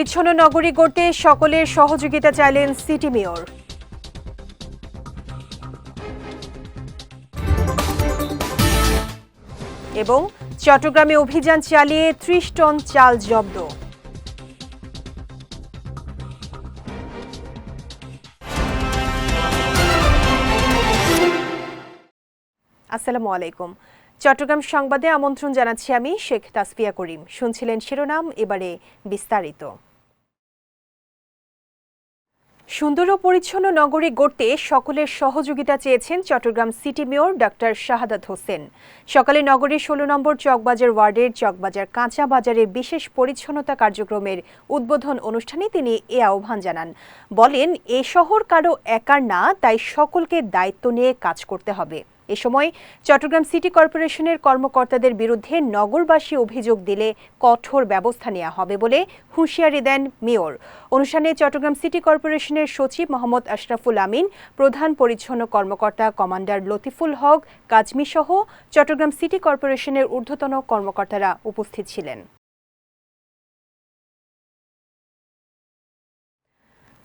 পরিচ্ছন্ন নগরী গড়তে সকলের সহযোগিতা চাইলেন সিটি মেয়র। এবং চট্টগ্রামে অভিযান চালিয়ে ত্রিশ টন চাল জব্দ। আসসালামু আলাইকুম। চট্টগ্রাম সংবাদে আমন্ত্রণ জানাচ্ছি আমি শেখ তাসফিয়া করিম। শুনছিলেন শিরোনাম, এবারে বিস্তারিত। সুন্দর ও পরিচ্ছন্ন নগরী গড়তে সকলের সহযোগিতা চেয়েছেন Chattogram city mayor doctor Shahadat Hossain. সকালে নগরীর ষোলো নম্বর চকবাজার ওয়ার্ডের চকবাজার কাঁচা বাজারের বিশেষ পরিচ্ছন্নতা কার্যক্রমের উদ্বোধন অনুষ্ঠানে তিনি এ আহ্বান জানান। বলেন, এ শহর কারও একার না, তাই সকলকে দায়িত্ব নিয়ে কাজ করতে হবে। এ সময় চট্টগ্রাম সিটি কর্পোরেশনের কর্মকর্তাদের বিরুদ্ধে নগরবাসী অভিযোগ দিলে কঠোর ব্যবস্থা নেওয়া হবে বলে হুঁশিয়ারি দেন মেয়র। অনুষ্ঠানে চট্টগ্রাম সিটি কর্পোরেশনের সচিব মোহাম্মদ আশরাফুল আমিন, প্রধান পরিচ্ছন্ন কর্মকর্তা কমান্ডার লতিফুল হক, কাজমি সহ চট্টগ্রাম সিটি কর্পোরেশনের ঊর্ধ্বতন কর্মকর্তারা উপস্থিত ছিলেন।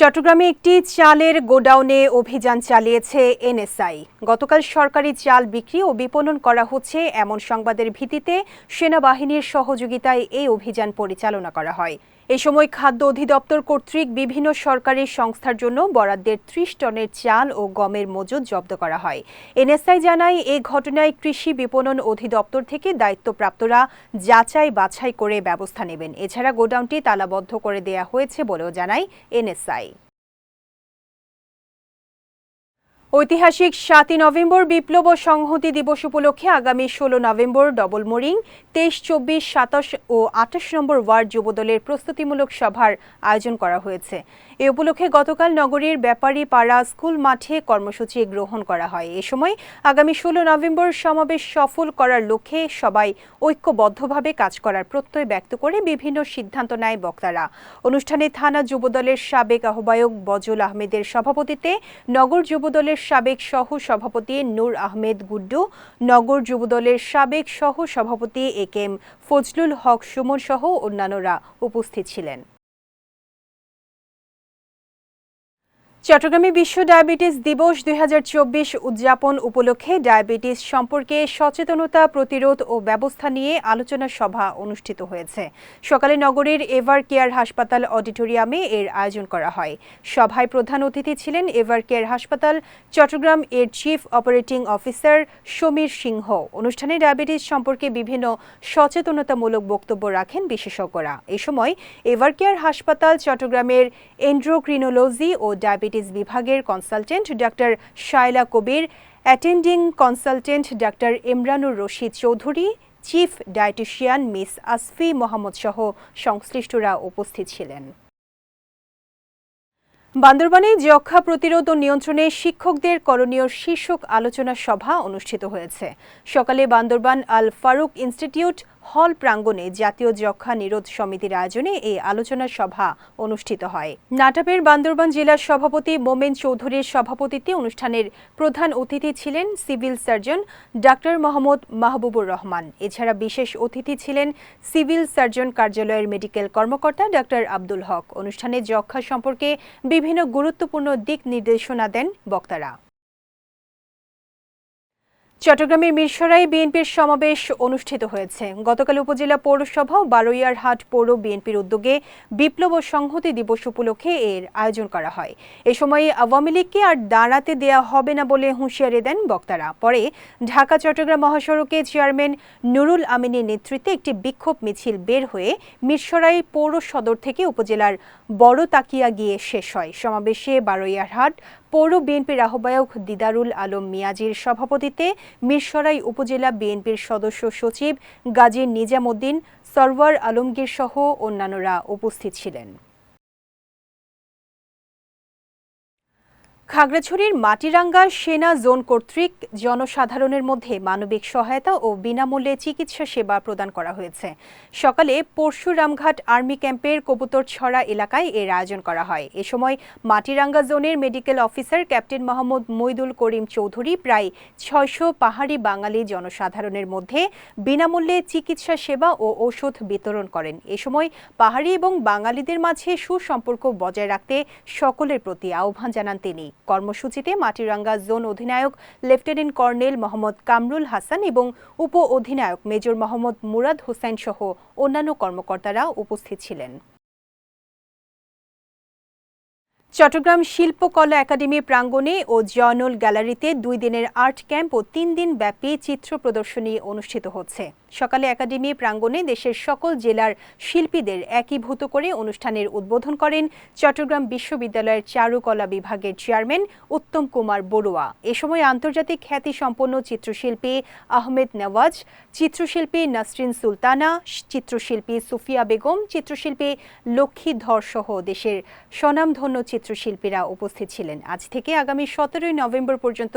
চট্টগ্রামে একটি চালের গোডাউনে অভিযান চালিয়েছে এনএসআই। গতকাল সরকারি চাল বিক্রি ও বিপণন করা হচ্ছে। এমন সংবাদের ভিত্তিতে সেনাবাহিনীর সহযোগিতায় এই অভিযান পরিচালনা করা হয়। এ সময় খাদ্য অধিদপ্তর কর্তৃক বিভিন্ন সরকারি সংস্থার জন্য বরাদ্দের ত্রিশ টনের চাল ও গমের মজুদ জব্দ করা হয়। এনএসআই জানায়, এ ঘটনায় কৃষি বিপণন অধিদপ্তর থেকে দায়িত্বপ্রাপ্তরা যাচাই বাছাই করে ব্যবস্থা নেবেন। এছাড়া গোডাউনটি তালাবদ্ধ করে দেয়া হয়েছে বলেও জানায় এনএসআই। ঐতিহাসিক সাতই নভেম্বর বিপ্লব ও সংহতি দিবস উপলক্ষে আগামী ষোলো নভেম্বর ডবল মোরিং, তেইশ, চব্বিশ, সাতাশ ও আঠাশ নম্বর ওয়ার্ড যুবদলের প্রস্তুতিমূলক সভার আয়োজন করা হয়েছে। এ উপলক্ষে গতকাল নগরীর ব্যাপারী পাড়া স্কুল মাঠে কর্মসূচি গ্রহণ করা হয়। এ সময় আগামী ষোলো নভেম্বর সমাবেশ সফল করার লক্ষ্যে সবাই ঐক্যবদ্ধভাবে কাজ করার প্রত্যয় ব্যক্ত করে বিভিন্ন সিদ্ধান্ত নেয় বক্তারা। অনুষ্ঠানে থানা যুবদলের সাবেক আহ্বায়ক বজল আহমেদের সভাপতিত্বে নগর যুবদলের সাবেক সহ সভাপতি নূর আহমেদ গুড্ডু, নগর যুবদলের সাবেক সহ সভাপতি এ কেম ফজলুল হক সুমন সহ অন্যান্যরা উপস্থিত ছিলেন। চট্টগ্রামে বিশ্ব ডায়াবেটিস দিবস দুই হাজার চব্বিশ উদযাপন উপলক্ষে ডায়াবেটিস সম্পর্কে সচেতনতা প্রতিরোধ ও ব্যবস্থা নিয়ে আলোচনা সভা অনুষ্ঠিত হয়েছে। সকালে নগরীর এভার কেয়ার হাসপাতাল অডিটোরিয়ামে এর আয়োজন করা হয়। সভায় প্রধান অতিথি ছিলেন এভার কেয়ার হাসপাতাল চট্টগ্রাম এর chief operating officer Samir Singha. অনুষ্ঠানে ডায়াবেটিস সম্পর্কে বিভিন্ন সচেতনতামূলক বক্তব্য রাখেন বিশেষজ্ঞরা। এ সময় এভার কেয়ার হাসপাতাল চট্টগ্রামের এন্ড্রোক্রিনোলজি ও ডায়াবেটিস বিভাগের consultant doctor Shaila Kabir attending consultant doctor Imranur Rashid Chowdhury chief dietitian Miss Asfi Mohammad সহ সংশ্লিষ্টরা উপস্থিত ছিলেন। বান্দরবানে যক্ষা প্রতিরোধ ও নিয়ন্ত্রণে শিক্ষকদের করণীয় শীর্ষক আলোচনা সভা অনুষ্ঠিত হয়েছে। সকালে বান্দরবান আল ফারুক ইনস্টিটিউট হল প্রাঙ্গণে জাতীয় যক্ষা নিরোধ সমিতির আয়োজনে এই আলোচনা সভা অনুষ্ঠিত হয়। নাটাপের বান্দরবান জেলার সভাপতি মোমেন চৌধুরীর সভাপতিত্বে অনুষ্ঠানের প্রধান অতিথি ছিলেন civil surgeon doctor Mohammad Mahbubur Rahman. এছাড়া বিশেষ অতিথি ছিলেন সিভিল সার্জন কার্যালয়ের মেডিকেল কর্মকর্তা ডাক্তার আব্দুল হক। অনুষ্ঠানে যক্ষা সম্পর্কে বিভিন্ন গুরুত্বপূর্ণ দিক নির্দেশনা দেন বক্তারা। চট্টগ্রামের মিরসরাই বিএনপির সমাবেশ অনুষ্ঠিত হয়েছে। গতকাল উপজেলা পৌরসভা ও বারৈয়ারহাট পৌর বিএনপির উদ্যোগে বিপ্লব ও সংহতি দিবস উপলক্ষে এর আয়োজন করা হয়। এ সময় আওয়ামী লীগকে আর দাঁড়াতে দেয়া হবে না বলে হুঁশিয়ারি দেন বক্তারা। পরে ঢাকা, চট্টগ্রাম মহাসড়কে চেয়ারম্যান নুরুল আমিনের নেতৃত্বে একটি বিক্ষোভ মিছিল বের হয়ে মিরসরাই পৌর সদর থেকে উপজেলার বড় তাকিয়া গিয়ে শেষ হয়। সমাবেশে বারৈয়ারহাট পৌর বিএনপির আহ্বায়ক দিদারুল আলম মিয়াজির সভাপতিত্বে মিরসরাই উপজেলা বিএনপির সদস্য সচিব গাজী নিজামুদ্দিন, সরওয়ার আলমগীর সহ অন্যান্যরা উপস্থিত ছিলেন। খাগড়াছড়ির মাটিরাঙ্গা সেনা জোন কর্তৃক জনসাধারণের মধ্যে মানবিক সহায়তা ও বিনামূল্যে চিকিৎসা সেবা প্রদান করা হয়েছে। সকালে পরশুরামঘাট আর্মি ক্যাম্পের কবুতরছড়া এলাকায় এর আয়োজন করা হয়। এ সময় মাটিরাঙ্গা জোনের medical officer captain Mohammad Moidul Karim Chowdhury প্রায় ছয়শো পাহাড়ি বাঙালি জনসাধারণের মধ্যে বিনামূল্যে চিকিৎসা সেবা ও ঔষধ বিতরণ করেন। এ সময় পাহাড়ি এবং বাঙালিদের মাঝে সুসম্পর্ক বজায় রাখতে সকলের প্রতি আহ্বান জানান তিনি। কর্মসূচিতে মাটিরাঙ্গা জোন অধিনায়ক লেফটেন্যান্ট কর্নেল মোহাম্মদ কামরুল হাসান এবং উপ অধিনায়ক মেজর মোহাম্মদ মুরাদ হোসেন সহ অন্যান্য কর্মকর্তারা উপস্থিত ছিলেন। চট্টগ্রাম শিল্পকলা একাডেমি প্রাঙ্গণে ও জয়নুল গ্যালারিতে দুই দিনের আর্ট ক্যাম্প ও তিন দিন ব্যাপী চিত্র প্রদর্শনী অনুষ্ঠিত হচ্ছে। সকালে একাডেমি প্রাঙ্গণে দেশের সকল জেলার শিল্পীদের একীভূত করে অনুষ্ঠানের উদ্বোধন করেন চট্টগ্রাম বিশ্ববিদ্যালয়ের চারুকলা বিভাগের চেয়ারম্যান উত্তম কুমার বড়ুয়া। এ সময় আন্তর্জাতিক খ্যাতিসম্পন্ন চিত্রশিল্পী আহমেদ নওয়াজ, চিত্রশিল্পী নাসরিন সুলতানা, চিত্রশিল্পী সুফিয়া বেগম, চিত্রশিল্পী লক্ষ্মীধর সহ দেশের স্বনামধন্য চিত্রশিল্পীরা উপস্থিত ছিলেন। আজ থেকে আগামী সতেরোই নভেম্বর পর্যন্ত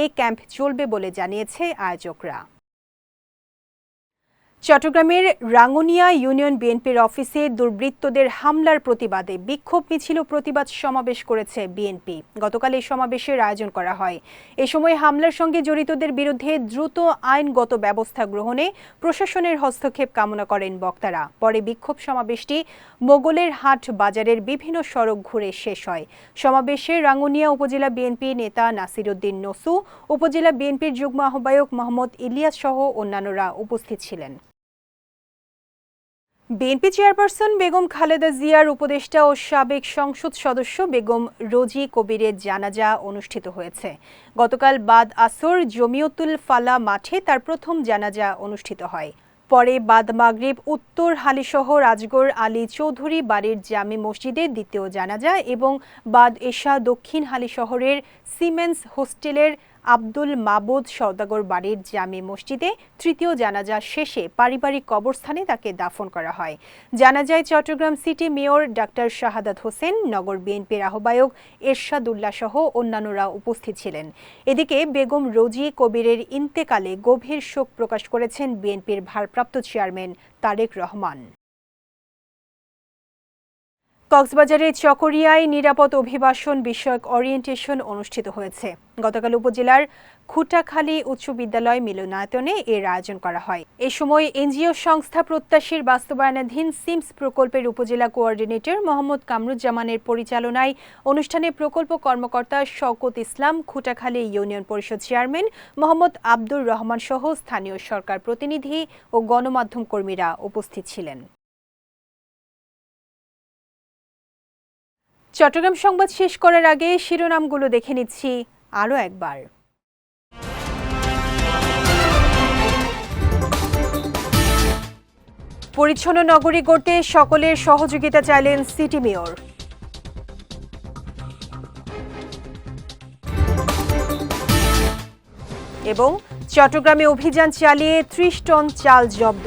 এই ক্যাম্প চলবে বলে জানিয়েছে আয়োজকরা। চট্টগ্রামের রাঙ্গুনিয়া ইউনিয়ন বিএনপির অফিসে দুর্বৃত্তদের হামলার প্রতিবাদে বিক্ষোভ মিছিল ও প্রতিবাদ সমাবেশ করেছে বিএনপি। গতকাল এই সমাবেশের আয়োজন করা হয়। এ সময় হামলার সঙ্গে জড়িতদের বিরুদ্ধে দ্রুত আইনগত ব্যবস্থা গ্রহণে প্রশাসনের হস্তক্ষেপ কামনা করেন বক্তারা। পরে বিক্ষোভ সমাবেশটি মোগলের হাট বাজারের বিভিন্ন সড়ক ঘুরে শেষ হয়। সমাবেশে রাঙ্গুনিয়া উপজেলা বিএনপি নেতা নাসিরুদ্দিন নসু, উপজেলা বিএনপির যুগ্ম আহ্বায়ক মোহাম্মদ ইলিয়াস সহ অন্যান্যরা উপস্থিত ছিলেন। বিএনপি চেয়ারপারসন বেগম খালেদা জিয়ার উপদেষ্টা ও সাবেক সংসদ সদস্য বেগম রোজি কবিরের জানাজা অনুষ্ঠিত হয়েছে। গতকাল বাদ আসর জমিয়তুল ফালা মাঠে তার প্রথম জানাজা অনুষ্ঠিত হয়। পরে বাদ মাগরিব, উত্তর হালিসহ রাজগড়, আলী চৌধুরী বাড়ির জামি মসজিদে দ্বিতীয় জানাজা এবং বাদ এশা দক্ষিণ হালি শহরের সিমেন্স হোস্টেলের আব্দুল মাবুদ সওদাগর বাড়ির জামি মসজিদে তৃতীয় জানাজা শেষে পারিবারিক কবরস্থানে তাকে দাফন করা হয়। জানাজায় Chattogram city mayor doctor Shahadat Hossain, নগর বিএনপির আহ্বায়ক এরশাদুল্লাহ সহ অন্যান্যরা উপস্থিত ছিলেন। এদিকে বেগম রোজি কবিরের ইন্তেকালে গভীর শোক প্রকাশ করেছেন বিএনপির ভারপ্রাপ্ত চেয়ারম্যান তারেক রহমান। কক্সবাজারে চকরিয়ায় নিরাপদ অভিবাসন বিষয়ক অরিয়েন্টেশন অনুষ্ঠিত হয়েছে। গতকাল উপজেলার খুটাখালী উচ্চ বিদ্যালয় মিলনায়তনে এর আয়োজন করা হয়। এ সময় এনজিও সংস্থা প্রত্যাশীর বাস্তবায়নাধীন সিমস প্রকল্পের উপজেলা কোঅর্ডিনেটর মোহাম্মদ কামরুজ্জামানের পরিচালনায় অনুষ্ঠানে প্রকল্প কর্মকর্তা শওকত ইসলাম, খুটাখালী ইউনিয়ন পরিষদ চেয়ারম্যান মোহাম্মদ আব্দুর রহমান সহ স্থানীয় সরকার প্রতিনিধি ও গণমাধ্যম কর্মীরা উপস্থিত ছিলেন। চট্টগ্রাম সংবাদ শেষ করার আগে শিরোনামগুলো দেখে নিচ্ছি আরও একবার। পরিচ্ছন্ন নগরী গড়তে সকলের সহযোগিতা চাইলেন সিটি মেয়র। এবং চট্টগ্রামে অভিযান চালিয়ে ত্রিশ টন চাল জব্দ।